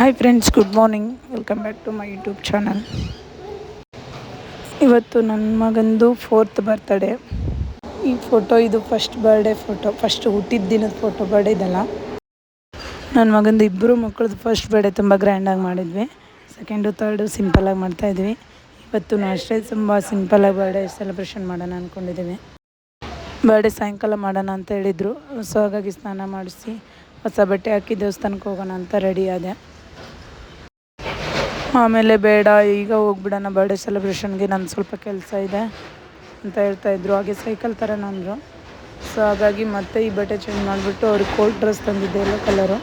Hi friends good morning welcome back to my YouTube channel ಇವತ್ತು ನನ್ನ ಮಗಂದು fourth birthday ಈ ಫೋಟೋ ಇದು ಫಸ್ಟ್ ಬರ್ಡೇ ಫೋಟೋ ಫಸ್ಟ್ ಹುಟ್ಟಿದ ದಿನದ ಫೋಟೋ ಬರ್ಡೇ ಇದಲ್ಲ. ನನ್ನ ಮಗಂದು ಇಬ್ಬರು ಮಕ್ಕಳದ್ದು ಫಸ್ಟ್ ಬರ್ಡೇ ತುಂಬ ಗ್ರ್ಯಾಂಡಾಗಿ ಮಾಡಿದ್ವಿ. ಸೆಕೆಂಡು ತರ್ಡು ಸಿಂಪಲಾಗಿ ಮಾಡ್ತಾಯಿದ್ವಿ ಇವತ್ತು ಅಷ್ಟೇ ತುಂಬ ಸಿಂಪಲಾಗಿ ಬರ್ಡೇ ಸೆಲೆಬ್ರೇಷನ್ ಮಾಡೋಣ ಅಂದ್ಕೊಂಡಿದ್ದೀವಿ ಬರ್ಡೇ ಸಾಯಂಕಾಲ ಮಾಡೋಣ ಅಂತ ಹೇಳಿದರು. ಸೊ ಹಾಗಾಗಿ ಸ್ನಾನ ಮಾಡಿಸಿ, ಹೊಸ ಬಟ್ಟೆ ಹಾಕಿ ದೇವಸ್ಥಾನಕ್ಕೆ ಹೋಗೋಣ ಅಂತ ರೆಡಿ ಆದೆ. ಆಮೇಲೆ ಬೇಡ, ಈಗ ಹೋಗ್ಬಿಡೋಣ ಬರ್ಡೇ ಸೆಲೆಬ್ರೇಷನ್ಗೆ ನನ್ನ ಸ್ವಲ್ಪ ಕೆಲಸ ಇದೆ ಅಂತ ಹೇಳ್ತಾಯಿದ್ರು ಹಾಗೆ ಸೈಕಲ್ ಥರನ ಅಂದರು ಸೊ ಹಾಗಾಗಿ ಮತ್ತೆ ಈ ಬಟ್ಟೆ ಚೇಂಜ್ ಮಾಡಿಬಿಟ್ಟು ಅವ್ರಿಗೆ ಕೋಲ್ಡ್ ಡ್ರೆಸ್ ತಂದಿದ್ದೆ ಎಲ್ಲ ಕಲರು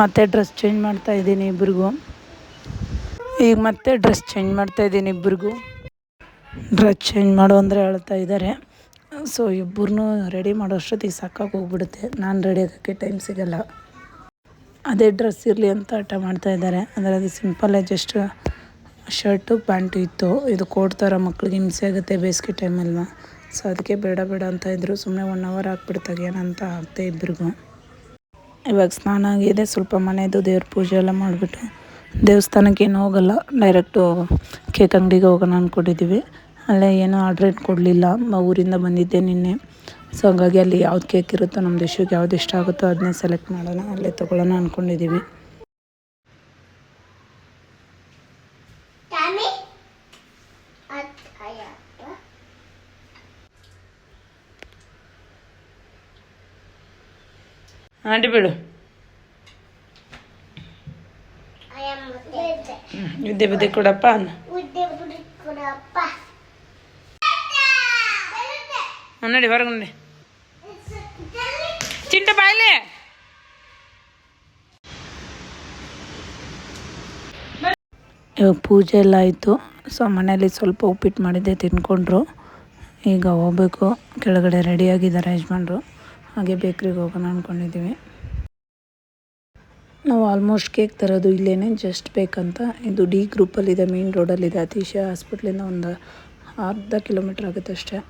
ಮತ್ತೆ ಡ್ರೆಸ್ ಚೇಂಜ್ ಮಾಡ್ತಾ ಇದ್ದೀನಿ ಇಬ್ರಿಗೂ. ಈಗ ಮತ್ತೆ ಡ್ರೆಸ್ ಚೇಂಜ್ ಮಾಡ್ತಾ ಇದ್ದೀನಿ ಇಬ್ರಿಗೂ. ಡ್ರೆಸ್ ಚೇಂಜ್ ಮಾಡು ಅಂದರೆ ಹೇಳ್ತಾ ಇದ್ದಾರೆ ಸೊ ಇಬ್ಬರನ್ನೂ ರೆಡಿ ಮಾಡೋ ಅಷ್ಟೊತ್ತಿಗೆ ಸಾಕಾಗಿ ಹೋಗ್ಬಿಡುತ್ತೆ. ನಾನು ರೆಡಿ ಆಗೋಕ್ಕೆ ಟೈಮ್ ಸಿಗಲ್ಲ. ಅದೇ ಡ್ರೆಸ್ ಇರಲಿ ಅಂತ ಹಠ ಮಾಡ್ತಾ ಇದ್ದಾರೆ. ಅಂದರೆ ಅದು ಸಿಂಪಲ್ಲೇ ಜಸ್ಟ್ ಶರ್ಟು ಪ್ಯಾಂಟು ಇತ್ತು. ಇದು ಕೋಟ್ ಥರ ಮಕ್ಳಿಗೆ ಹಿಂಸೆ ಆಗುತ್ತೆ ಬೇಸಿಗೆ ಟೈಮಲ್ವ ಸೊ ಅದಕ್ಕೆ ಬೇಡ ಬೇಡ ಅಂತ ಇದ್ದರು ಸುಮ್ಮನೆ ಒನ್ ಅವರ್ ಹಾಕ್ಬಿಡ್ತಾಗ ಅಂತ ಆಗ್ತಾ ಇಬ್ಬರಿಗೂ ಇವಾಗ ಸ್ನಾನ ಆಗಿದೆ. ಸ್ವಲ್ಪ ಮನೆಯದು ದೇವ್ರ ಪೂಜೆ ಎಲ್ಲ ಮಾಡಿಬಿಟ್ಟು ದೇವಸ್ಥಾನಕ್ಕೆ ಏನು ಹೋಗಲ್ಲ. ಡೈರೆಕ್ಟು ಕೇಕ್ ಅಂಗಡಿಗೆ ಹೋಗೋಣ ಅಂದ್ಕೊಂಡಿದ್ದೀವಿ ಅಲ್ಲೇ ಏನೂ ಆರ್ಡ್ರ್ ಕೊಡಲಿಲ್ಲ. ಊರಿಂದ ಬಂದಿದ್ದೆ ನಿನ್ನೆ. ಸೊ ಹಾಗಾಗಿ ಅಲ್ಲಿ ಯಾವ್ದು ಕೇಕ್ ಇರುತ್ತೋ ನಮ್ಮ ದೇಶಕ್ಕೆ ಯಾವ್ದು ಇಷ್ಟ ಆಗುತ್ತೋ ಅದನ್ನೇ ಸೆಲೆಕ್ಟ್ ಮಾಡೋಣ ಅಲ್ಲೇ ತೊಗೊಳ್ಳೋಣ ಅಂದ್ಕೊಂಡಿದ್ದೀವಿ ಆಂಟಿ ಬಿಡು ವಿದ್ಯೆ ಬುದ್ಧಿ ಕೊಡಪ್ಪ ನೋಡಿ ಹೊರಗೆ ನೋಡಿ. ಚಿಂಟ ಬಾಯ್ಲೆ. ಇವಾಗ ಪೂಜೆ ಎಲ್ಲ ಆಯಿತು, ಸೊ ಮನೇಲಿ ಸ್ವಲ್ಪ ಉಪ್ಪಿಟ್ಟು ಮಾಡಿದ್ದೆ ತಿನ್ಕೊಂಡ್ರು. ಈಗ ಹೋಗಬೇಕು, ಕೆಳಗಡೆ ರೆಡಿಯಾಗಿದ್ದಾರೆ ಯಜಮಾನ್ರು. ಹಾಗೆ ಬೇಕ್ರಿಗೆ ಹೋಗೋಣ ಅಂದ್ಕೊಂಡಿದ್ದೀವಿ ನಾವು ಆಲ್ಮೋಸ್ಟ್ ಕೇಕ್ ತರೋದು ಇಲ್ಲೇ ಜಸ್ಟ್ ಬೇಕಂತ. ಇದು ಡಿ ಗ್ರೂಪಲ್ಲಿದೆ ಮೇನ್ ರೋಡಲ್ಲಿದೆ ಅತಿಶಯ ಹಾಸ್ಪಿಟ್ಲಿಂದ ಒಂದು ಅರ್ಧ ಕಿಲೋಮೀಟ್ರ್ ಆಗುತ್ತೆ ಅಷ್ಟೇ.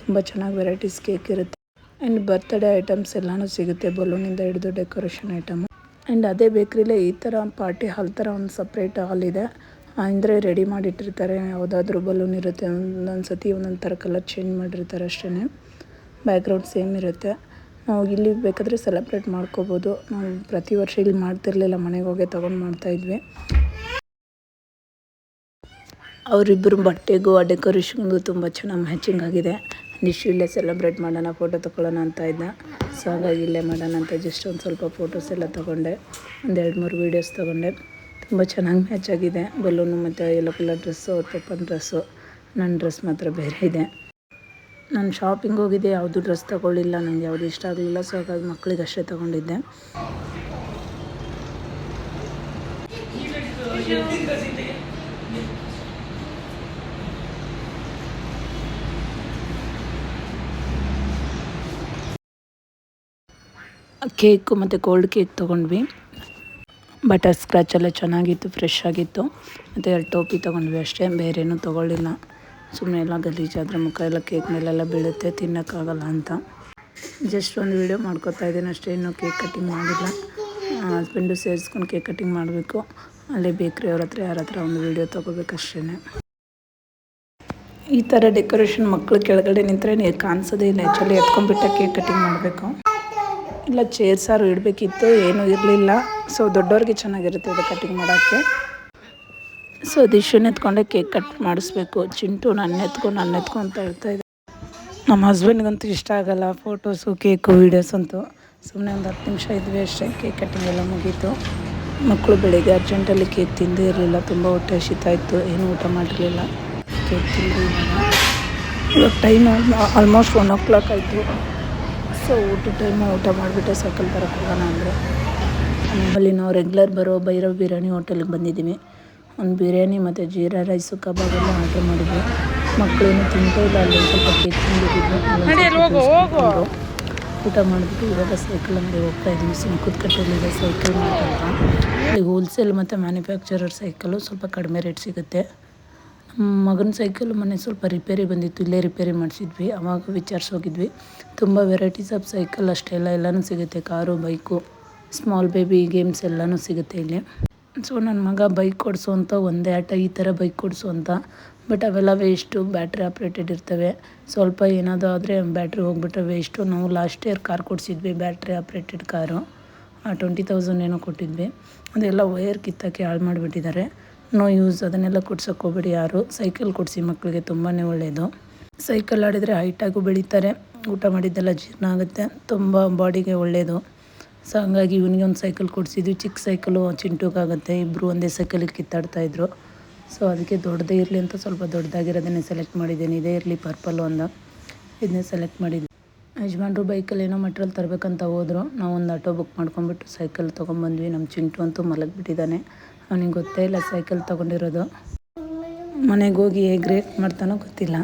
ತುಂಬ ಚೆನ್ನಾಗಿ ವೆರೈಟೀಸ್ ಕೇಕ್ ಇರುತ್ತೆ. ಆ್ಯಂಡ್ ಬರ್ತ್ಡೇ ಐಟಮ್ಸ್ ಎಲ್ಲನೂ ಸಿಗುತ್ತೆ ಬಲೂನಿಂದ ಹಿಡಿದು ಡೆಕೋರೇಷನ್ ಐಟಮ್ ಆ್ಯಂಡ್ ಅದೇ ಬೇಕ್ರಿಲೇ ಈ ಥರ ಪಾರ್ಟಿ ಹಾಲ್ ಥರ ಒಂದು ಸಪ್ರೇಟ್ ಹಾಲ್ ಇದೆ. ಅಂದರೆ ರೆಡಿ ಮಾಡಿಟ್ಟಿರ್ತಾರೆ, ಯಾವುದಾದ್ರೂ ಬಲೂನ್ ಇರುತ್ತೆ ಒಂದೊಂದು ಸತಿ ಒಂದೊಂದು ಥರ ಕಲರ್ ಚೇಂಜ್ ಮಾಡಿರ್ತಾರೆ ಅಷ್ಟೇ ಬ್ಯಾಕ್ಗ್ರೌಂಡ್ ಸೇಮ್ ಇರುತ್ತೆ. ನಾವು ಇಲ್ಲಿ ಬೇಕಾದರೆ ಸೆಲೆಬ್ರೇಟ್ ಮಾಡ್ಕೋಬೋದು. ನಾವು ಪ್ರತಿ ವರ್ಷ ಇಲ್ಲಿ ಮಾಡ್ತಿರ್ಲಿಲ್ಲ, ಮನೆಗೆ ಹೋಗಿ ತೊಗೊಂಡು ಮಾಡ್ತಾಯಿದ್ವಿ ಅವರಿಬ್ಬರು ಬಟ್ಟೆಗೂ ಆ ಡೆಕೋರೇಷನ್ಗೂ ತುಂಬ ಚೆನ್ನಾಗಿ ಮ್ಯಾಚಿಂಗ್ ಆಗಿದೆ. ನಿಶು ಇಲ್ಲೇ ಸೆಲೆಬ್ರೇಟ್ ಮಾಡೋಣ ಫೋಟೋ ತೊಗೊಳ್ಳೋಣ ಅಂತ ಇದ್ದ. ಸೊ ಹಾಗಾಗಿ ಇಲ್ಲೇ ಮಾಡೋಣ ಅಂತ ಜಸ್ಟ್ ಒಂದು ಸ್ವಲ್ಪ ಫೋಟೋಸ್ ಎಲ್ಲ ತೊಗೊಂಡೆ. ಒಂದು ಎರಡು ಮೂರು ವೀಡಿಯೋಸ್ ತೊಗೊಂಡೆ. ತುಂಬ ಚೆನ್ನಾಗಿ ಮ್ಯಾಚ್ ಆಗಿದೆ. ಬಲೂನು ಮತ್ತು ಎಲ್ಲೋ ಕಲರ್ ಡ್ರೆಸ್ಸು ಪಪ್ಪನ ಡ್ರೆಸ್ಸು ನನ್ನ ಡ್ರೆಸ್ ಮಾತ್ರ ಬೇರೆ ಇದೆ. ನಾನು ಶಾಪಿಂಗ್ ಹೋಗಿದ್ದೆ, ಯಾವುದು ಡ್ರೆಸ್ ತೊಗೊಳ್ಳಿಲ್ಲ ನನಗೆ ಯಾವುದು ಇಷ್ಟ ಆಗಲಿಲ್ಲ. ಸೊ ಹಾಗಾಗಿ ಮಕ್ಕಳಿಗೆ ಅಷ್ಟೇ ತೊಗೊಂಡಿದ್ದೆ. ಕೇಕು ಮತ್ತು ಕೋಲ್ಡ್ ಕೇಕ್ ತೊಗೊಂಡ್ವಿ. ಬಟರ್ ಸ್ಕ್ರಾಚ್ ಎಲ್ಲ ಚೆನ್ನಾಗಿತ್ತು ಫ್ರೆಶ್ ಆಗಿತ್ತು. ಮತ್ತು ಎರಡು ಟೋಪಿ ತೊಗೊಂಡ್ವಿ ಅಷ್ಟೇ, ಬೇರೇನೂ ತೊಗೊಳ್ಳಿಲ್ಲ. ಸುಮ್ಮನೆ ಎಲ್ಲ ಗಲೀಜಾದರೆ ಮುಖ ಎಲ್ಲ ಕೇಕ್ ಮೇಲೆಲ್ಲ ಬೀಳುತ್ತೆ, ತಿನ್ನೋಕ್ಕಾಗಲ್ಲ ಅಂತ. ಜಸ್ಟ್ ಒಂದು ವೀಡಿಯೋ ಮಾಡ್ಕೊತಾ ಇದ್ದೀನಿ ಅಷ್ಟೇ, ಇನ್ನೂ ಕೇಕ್ ಕಟ್ಟಿಂಗ್ ಮಾಡಿಲ್ಲ. ಹಸ್ಬೆಂಡು ಸೇರಿಸ್ಕೊಂಡು ಕೇಕ್ ಕಟ್ಟಿಂಗ್ ಮಾಡಬೇಕು. ಅಲ್ಲೇ ಬೇಕ್ರಿ ಅವ್ರ ಹತ್ರ, ಯಾರ ಹತ್ರ ಒಂದು ವೀಡಿಯೋ ತೊಗೋಬೇಕಷ್ಟೇ ಈ ಥರ ಡೆಕೋರೇಷನ್ ಮಕ್ಕಳು ಕೆಳಗಡೆ ನಿಂತರೆ ಕಾಣಿಸೋದೇ ಇಲ್ಲ. ಆ್ಯಕ್ಚುಲಿ ಎತ್ಕೊಂಡ್ಬಿಟ್ಟ ಕೇಕ್ ಕಟ್ಟಿಂಗ್ ಮಾಡಬೇಕು. ಇಲ್ಲ ಚೇರ್ ಸಾರು ಇಡಬೇಕಿತ್ತು, ಏನೂ ಇರಲಿಲ್ಲ. ಸೊ ದೊಡ್ಡವ್ರಿಗೆ ಚೆನ್ನಾಗಿರುತ್ತೆ ಅದು ಕಟಿಂಗ್ ಮಾಡೋಕ್ಕೆ. ಸೊ ದಿಶನ್ ಎತ್ಕೊಂಡೆ ಕೇಕ್ ಕಟ್ ಮಾಡಿಸ್ಬೇಕು. ಚಿಂಟು ನನ್ನ ಎತ್ಕೊಂಡು ನನ್ನ ಎತ್ಕೊ ಅಂತ ಹೇಳ್ತಾಯಿದ್ದೆ ನಮ್ಮ ಹಸ್ಬೆಂಡ್ಗಂತೂ ಇಷ್ಟ ಆಗೋಲ್ಲ ಫೋಟೋಸು ಕೇಕು ವೀಡಿಯೋಸ್ ಅಂತೂ. ಸುಮ್ಮನೆ ಒಂದು ಹತ್ತು ನಿಮಿಷ ಇದ್ವಿ ಅಷ್ಟೇ ಕೇಕ್ ಕಟ್ಟಿಂಗ್ ಎಲ್ಲ ಮುಗೀತು. ಮಕ್ಕಳು ಬೆಳಿಗ್ಗೆ ಅರ್ಜೆಂಟಲ್ಲಿ ಕೇಕ್ ತಿಂದೇ ಇರಲಿಲ್ಲ, ತುಂಬ ಹೊಟ್ಟೆ ಹಸಿತಾ ಇತ್ತು, ಏನು ಊಟ ಮಾಡಿರಲಿಲ್ಲ. ಕೇಕ್ ತಿಂದು ಇವಾಗ time almost one o'clock ಆಯಿತು. ಸೊ ಊಟ ಟೈಮು ಊಟ ಮಾಡಿಬಿಟ್ಟು ಸೈಕಲ್ ಬರೋಕ್ಕೆ ಹೋಗೋಣ ಅಂದರೆ ಅಲ್ಲಿ ನಾವು ರೆಗ್ಯುಲರ್ ಬರೋ ಭೈರವ್ ಬಿರಿಯಾನಿ ಹೋಟೆಲ್ಗೆ ಬಂದಿದ್ದೀವಿ. ಒಂದು ಬಿರಿಯಾನಿ ಮತ್ತು ಜೀರಾ ರೈಸು ಕಬಾಬ್ ಎಲ್ಲ ಆರ್ಡರ್ ಮಾಡಿದ್ವಿ. ಮಕ್ಕಳೇನು ತಿಂತಾ ಇಲ್ಲ ಅಲ್ಲಿ ಸ್ವಲ್ಪ ಕೇಕ್ ಊಟ ಮಾಡಿಬಿಟ್ಟು ಇವಾಗ ಸೈಕಲ್ ಅಂಗಡಿ ಹೋಗ್ತಾ ಇದ್ದೀವಿ. ಸುಂಕುದಕಟ್ಟೆಯಲ್ಲಿದೆ ಸೈಕಲ್ ಮಾರ್ಟ್ ಅಲ್ಲಿ ಹೋಲ್ಸೇಲ್ ಮತ್ತು ಮ್ಯಾನುಫ್ಯಾಕ್ಚರರ್ ಸೈಕಲು ಸ್ವಲ್ಪ ಕಡಿಮೆ ರೇಟ್ ಸಿಗುತ್ತೆ. ಮಗನ ಸೈಕಲ್ ಮನೆ ಸ್ವಲ್ಪ ರಿಪೇರಿ ಬಂದಿತ್ತು, ಇಲ್ಲೇ ರಿಪೇರಿ ಮಾಡಿಸಿದ್ವಿ, ಅವಾಗ ವಿಚಾರಿಸೋಗಿದ್ವಿ ತುಂಬ ವೆರೈಟೀಸ್ ಆಫ್ ಸೈಕಲ್ ಅಷ್ಟೆಲ್ಲ ಎಲ್ಲನೂ ಸಿಗುತ್ತೆ, car, bike small baby games ಎಲ್ಲನೂ ಸಿಗುತ್ತೆ ಇಲ್ಲಿ. ಸೊ ನನ್ನ ಮಗ ಬೈಕ್ ಕೊಡಿಸು ಅಂತ ಒಂದೇ ಆಟ, ಈ ಥರ ಬೈಕ್ ಕೊಡಿಸು ಅಂತ ಬಟ್ ಅವೆಲ್ಲ ವೇಸ್ಟು ಬ್ಯಾಟ್ರಿ ಆಪ್ರೇಟೆಡ್ ಇರ್ತವೆ. ಸ್ವಲ್ಪ ಏನಾದರೂ ಆದರೆ ಬ್ಯಾಟ್ರಿ ಹೋಗ್ಬಿಟ್ರೆ ವೇಸ್ಟು ನಾವು last year car ಕೊಡಿಸಿದ್ವಿ battery operated car twenty thousand ಏನೋ ಕೊಟ್ಟಿದ್ವಿ. ಅದೆಲ್ಲ ವೈರ್ ಕಿತ್ತಕ್ಕೆ ಹಾಳು ಮಾಡಿಬಿಟ್ಟಿದ್ದಾರೆ. ನೋ ಯೂಸ್, ಅದನ್ನೆಲ್ಲ ಕೊಡ್ಸೋಕೆ ಹೋಗ್ಬೇಡಿ ಯಾರು. ಸೈಕಲ್ ಕೊಡಿಸಿ ಮಕ್ಕಳಿಗೆ ತುಂಬಾ ಒಳ್ಳೆಯದು ಸೈಕಲ್ ಆಡಿದರೆ ಹೈಟಾಗೂ ಬೆಳೀತಾರೆ, ಊಟ ಮಾಡಿದ್ದೆಲ್ಲ ಜೀರ್ಣ ಆಗುತ್ತೆ, ತುಂಬ ಬಾಡಿಗೆ ಒಳ್ಳೆಯದು ಸೊ ಹಂಗಾಗಿ ಇವನಿಗೆ ಒಂದು ಸೈಕಲ್ ಕೊಡಿಸಿದ್ವಿ, ಚಿಕ್ಕ ಸೈಕಲು ಚಿಂಟುಗಾಗುತ್ತೆ ಇಬ್ಬರು ಒಂದೇ ಸೈಕಲಿಗೆ ಕಿತ್ತಾಡ್ತಾಯಿದ್ರು ಸೊ ಅದಕ್ಕೆ ದೊಡ್ಡದೇ ಇರಲಿ ಅಂತ ಸ್ವಲ್ಪ ದೊಡ್ಡದಾಗಿರೋದನ್ನೇ ಸೆಲೆಕ್ಟ್ ಮಾಡಿದ್ದೀನಿ, ಇದೇ ಇರಲಿ ಪರ್ಪಲ್ ಒಂದು. ಇದನ್ನೇ ಸೆಲೆಕ್ಟ್ ಮಾಡಿದ್ವಿ ಯಜಮಾನ್ರು ಬೈಕಲ್ಲಿ ಏನೋ ಮೆಟ್ರಿಯಲ್ ತರಬೇಕಂತ ಹೋದ್ರು ನಾವು ಒಂದು ಆಟೋ ಬುಕ್ ಮಾಡ್ಕೊಂಬಿಟ್ಟು ಸೈಕಲ್ ತೊಗೊಂಬಂದ್ವಿ, ನಮ್ಮ ಚಿಂಟು ಅಂತೂ ಮಲಗಿಬಿಟ್ಟಿದ್ದಾನೆ. ಅವನಿಗೆ ಗೊತ್ತೇ ಇಲ್ಲ ಸೈಕಲ್ ತೊಗೊಂಡಿರೋದು. ಮನೆಗೆ ಹೋಗಿ ಹೇಗೆ ರೇಟ್ ಮಾಡ್ತಾನೋ ಗೊತ್ತಿಲ್ಲ.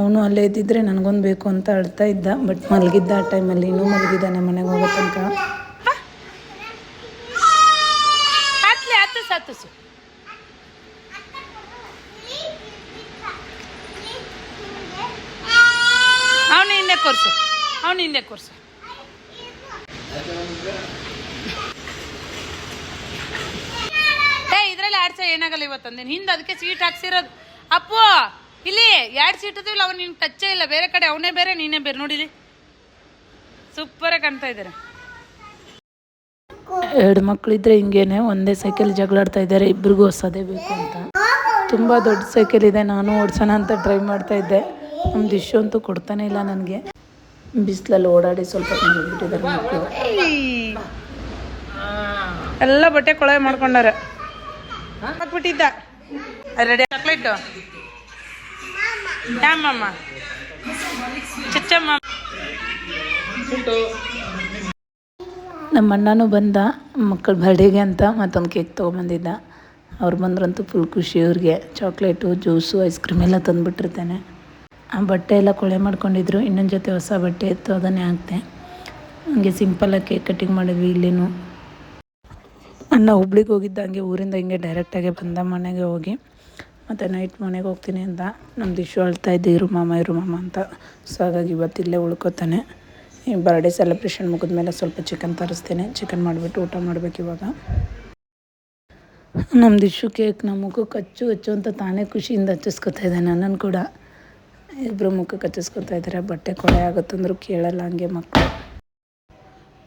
ಅವನು ಅಲ್ಲೇ ಇದ್ದಿದ್ರೆ ನನಗೊಂದು ಬೇಕು ಅಂತ ಅಳ್ತಾ ಇದ್ದ, ಬಟ್ ಮಲಗಿದ್ದ ಆ ಟೈಮಲ್ಲಿ ಇನ್ನೂ ಮಲಗಿದ್ದಾನೆ ಮನೆಗೆ ಹೋಗೋ ತನಕ. ಅವನು ಹಿಂದೆ ಕೊರ್ಸು. ಅವನು ಹಿಂದೆ ಕೊರ್ಸು. ಏ ಇದ್ರಲ್ಲಿ ಆಡ್ಸ ಏನಾಗಲ್ಲ ಇವತ್ತಂದೇನು ಹಿಂದೆ ಅದಕ್ಕೆ ಸೀಟ್ ಹಾಕ್ಸಿರೋದು. ಅಪ್ಪು ಇಲ್ಲಿ ಎರಡು ಸೀಟ್ ಇದಿಲ್ಲ ಅವ್ನು ನಿನ್ ಟಚ್ಚೇ ಇಲ್ಲ. ಬೇರೆ ಕಡೆ ಅವನೇ ಬೇರೆ ನೀನೇ ಬೇರೆ. ನೋಡಿಲಿ ಸೂಪರಾಗಿ ಕಾಣ್ತಾ ಇದ್ದಾರೆ ಎರಡು ಮಕ್ಕಳಿದ್ರೆ ಹಿಂಗೇನೆ ಒಂದೇ ಸೈಕಲ್ ಜಗಳಾಡ್ತಾ ಇದ್ದಾರೆ ಇಬ್ರಿಗೂ ಹೊಸದೇ ಬೇಕು ಅಂತ. ತುಂಬ ದೊಡ್ಡ ಸೈಕಲ್ ಇದೆ. ನಾನು ಓಡಿಸೋಣ ಅಂತ ಟ್ರೈ ಮಾಡ್ತಾ ಇದ್ದೆ. ನಮ್ಮ ದಿಶು ಅಂತೂ ಕೊಡ್ತಾನೆ ಇಲ್ಲ ನನಗೆ. ಬಿಸಿಲಲ್ಲಿ ಓಡಾಡಿ ಸ್ವಲ್ಪ ಮಕ್ಕಳು ಎಲ್ಲ ಬಟ್ಟೆ ಕೊಳೆ ಮಾಡ್ಕೊಂಡಾರ ಹಾಕ್ಬಿಟ್ಟಿದ್ದ. Ready chocolate? ಡ್ಯಾಮಮ್ಮ ಚಚ್ಚಮ್ಮ ನಮ್ಮ ಅಣ್ಣನೂ ಬಂದ ಮಕ್ಕಳ ಬರ್ಡೇಗೆ ಅಂತ ಮತ್ತೊಂದು ಕೇಕ್ ತೊಗೊಂಬಂದಿದ್ದ ಅವ್ರು ಬಂದ್ರಂತೂ ಫುಲ್ ಖುಷಿ ಅವ್ರಿಗೆ. ಚಾಕ್ಲೇಟು ಜ್ಯೂಸು ಐಸ್ ಕ್ರೀಮ್ ಎಲ್ಲ ತಂದುಬಿಟ್ಟಿರ್ತೇನೆ. ಆ ಬಟ್ಟೆ ಎಲ್ಲ ಕೊಳೆ ಮಾಡ್ಕೊಂಡಿದ್ರು. ಇನ್ನೊಂದು ಜೊತೆ ಹೊಸ ಬಟ್ಟೆ ಇತ್ತು ಅದನ್ನೇ ಹಾಕ್ತೆ ಹಂಗೆ ಸಿಂಪಲ್ಲಾಗಿ ಕೇಕ್ ಕಟ್ಟಿಂಗ್ ಮಾಡಿದ್ವಿ ಇಲ್ಲಿನೂ. ಅಣ್ಣ ಹುಬ್ಳಿಗೆ ಹೋಗಿದ್ದ ಹಂಗೆ ಊರಿಂದ ಹಿಂಗೆ ಡೈರೆಕ್ಟಾಗಿ ಬಂದ ಮನೆಗೆ ಹೋಗಿ, ಮತ್ತು ನೈಟ್ ಮನೆಗೆ ಹೋಗ್ತೀನಿ ಅಂತ ನಮ್ಮ ದಿಶು ಅಳ್ತಾ ಇದ್ದೆ, ಇರು ಮಾಮ ಇರು ಮಾಮ ಅಂತ. ಸೊ ಹಾಗಾಗಿ ಇವತ್ತು ಇಲ್ಲೇ ಉಳ್ಕೊತಾನೆ. ಈ ಬರ್ಡೇ ಸೆಲೆಬ್ರೇಷನ್ ಮುಗಿದ್ಮೇಲೆ ಸ್ವಲ್ಪ ಚಿಕನ್ ತರಿಸ್ತೇನೆ. ಚಿಕನ್ ಮಾಡಿಬಿಟ್ಟು ಊಟ ಮಾಡಬೇಕು ಇವಾಗ. ನಮ್ಮ ದಿಶು ಕೇಕ್ ನಮ್ಮ ಮುಖಕ್ಕೆ ಹಚ್ಚು ಹಚ್ಚು ಅಂತ ತಾನೇ ಖುಷಿಯಿಂದ ಹಚ್ಚಿಸ್ಕೊತಾ ಇದ್ದಾನೆ ನನ್ನನ್ನು ಕೂಡ. ಇಬ್ಬರು ಮುಖಕ್ಕೆ ಹಚ್ಚಿಸ್ಕೊತಾ ಇದ್ದಾರೆ ಬಟ್ಟೆ ಕೊಳೆ ಆಗುತ್ತಂದ್ರೂ ಕೇಳಲ್ಲ ಹಂಗೆ ಮಕ್ಕಳು.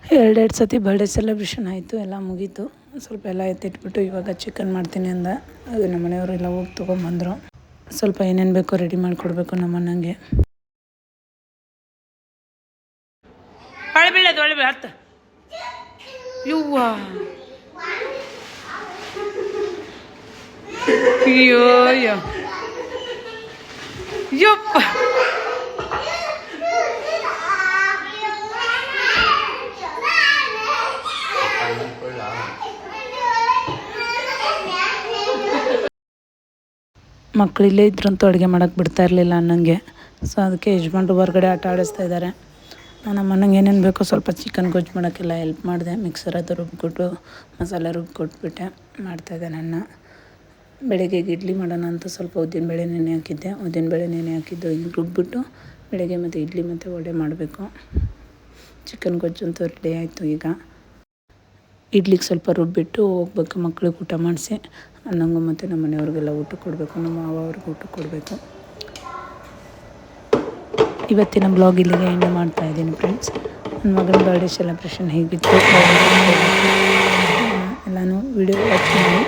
ಎರಡೆರಡು ಸತಿ ಬರ್ಡೇ ಸೆಲೆಬ್ರೇಷನ್ ಆಯಿತು, ಎಲ್ಲ ಮುಗೀತು. ಸ್ವಲ್ಪ ಎಲ್ಲ ಎತ್ತಿಟ್ಬಿಟ್ಟು ಇವಾಗ ಚಿಕನ್ ಮಾಡ್ತೀನಿ ಅಂದ. ಅದು ನಮ್ಮ ಮನೆಯವರೆಲ್ಲ ಹೋಗಿ ತೊಗೊಂಬಂದರು. ಸ್ವಲ್ಪ ಏನೇನು ಬೇಕೋ ರೆಡಿ ಮಾಡಿಕೊಡ್ಬೇಕು ನಮ್ಮ ಅಣ್ಣಂಗೆ ಹೊಳೆ ಬೀಳದು ಹೊಳೆ ಬೀಳ ಹತ್ತು ಅಯ್ಯೋ ಅಯ್ಯೋ. ಯಪ್ಪ. ಮಕ್ಳು ಇಲ್ಲೇ ಇದ್ರಂತೂ ಅಡುಗೆ ಮಾಡೋಕ್ಕೆ ಬಿಡ್ತಾ ಇರಲಿಲ್ಲ ಅನ್ನಂಗೆ. ಸೊ ಅದಕ್ಕೆ ಯಜಮಾನ್ರು ಹೊರಗಡೆ ಆಟ ಆಡಿಸ್ತಾ ಇದ್ದಾರೆ ನಮ್ಮ ಅಣ್ಣಂಗೆ ಏನೇನು ಬೇಕೋ ಸ್ವಲ್ಪ ಚಿಕನ್ ಗೊಜ್ಜು ಮಾಡೋಕ್ಕೆಲ್ಲ ಹೆಲ್ಪ್ ಮಾಡಿದೆ. ಮಿಕ್ಸರ್ ಅದು ರುಬ್ಬಿಕೊಟ್ಟು ಮಸಾಲೆ ರುಬ್ಬಿಕೊಟ್ಬಿಟ್ಟೆ. ಮಾಡ್ತಾಯಿದ್ದೆ ನನ್ನ ಬೆಳಗ್ಗೆ ಇಡ್ಲಿ ಮಾಡೋಣ ಅಂತ ಸ್ವಲ್ಪ ಉದ್ದಿನಬೇಳೆ ನೆನೆ ಹಾಕಿದ್ದೆ. ಉದ್ದಿನಬೇಳೆ ನೆನೆ ಹಾಕಿದ್ದು ಈಗ ರುಬ್ಬಿಟ್ಟು ಬೆಳಗ್ಗೆ ಮತ್ತು ಇಡ್ಲಿ ಮತ್ತು ವಡೆ ಮಾಡಬೇಕು. ಚಿಕನ್ ಗೊಜ್ಜು ಅಂತೂ ರೆಡಿ ಆಯಿತು ಈಗ. ಇಡ್ಲಿಗೆ ಸ್ವಲ್ಪ ರುಬ್ಬಿಟ್ಟು ಹೋಗ್ಬೇಕು. ಮಕ್ಳಿಗೆ ಊಟ ಮಾಡಿಸಿ. ಅನ್ನಂಗೂ ಮತ್ತು ನಮ್ಮ ಮನೆಯವ್ರಿಗೆಲ್ಲ ಊಟ ಕೊಡಬೇಕು, ನಮ್ಮ ಮಾವ ಅವ್ರಿಗೆ ಊಟ ಕೊಡಬೇಕು. ಇವತ್ತಿನ ಬ್ಲಾಗ್ ಇಲ್ಲಿಗೆ ಎಂಡ್ ಮಾಡ್ತಾ ಇದ್ದೀನಿ ಫ್ರೆಂಡ್ಸ್ ನನ್ನ ಮಗನ ಬರ್ಡೇ ಸೆಲೆಬ್ರೇಷನ್ ಹೇಗಿತ್ತು ಎಲ್ಲನೂ ವಿಡಿಯೋ ವಾಚ್ ಮಾಡಿ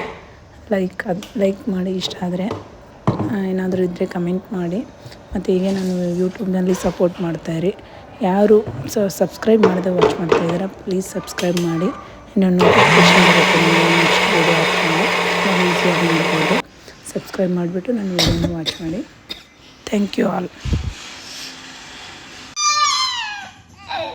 ಲೈಕ್ ಲೈಕ್ ಮಾಡಿ ಇಷ್ಟ ಆದರೆ ಏನಾದರೂ ಇದ್ದರೆ ಕಮೆಂಟ್ ಮಾಡಿ. ಮತ್ತು ಹೀಗೆ ನಾನು ಯೂಟ್ಯೂಬ್ನಲ್ಲಿ ಸಪೋರ್ಟ್ ಮಾಡ್ತಾಯಿರಿ ಯಾರು ಸಬ್ಸ್ಕ್ರೈಬ್ ಮಾಡದೆ ವಾಚ್ ಮಾಡ್ತಾ ಇದ್ದೀರಾ ಪ್ಲೀಸ್ ಸಬ್ಸ್ಕ್ರೈಬ್ ಮಾಡಿ. ಇನ್ನೊಂದು ನೋಟಿಫಿಕೇಶನ್ ಬರುತ್ತೆ ನಾವು ಮಾಡ್ಬೋದು ಸಬ್ಸ್ಕ್ರೈಬ್ ಮಾಡಿಬಿಟ್ಟು ನನ್ನ ವಿಡಿಯೋನ ವಾಚ್ ಮಾಡಿ. Thank you all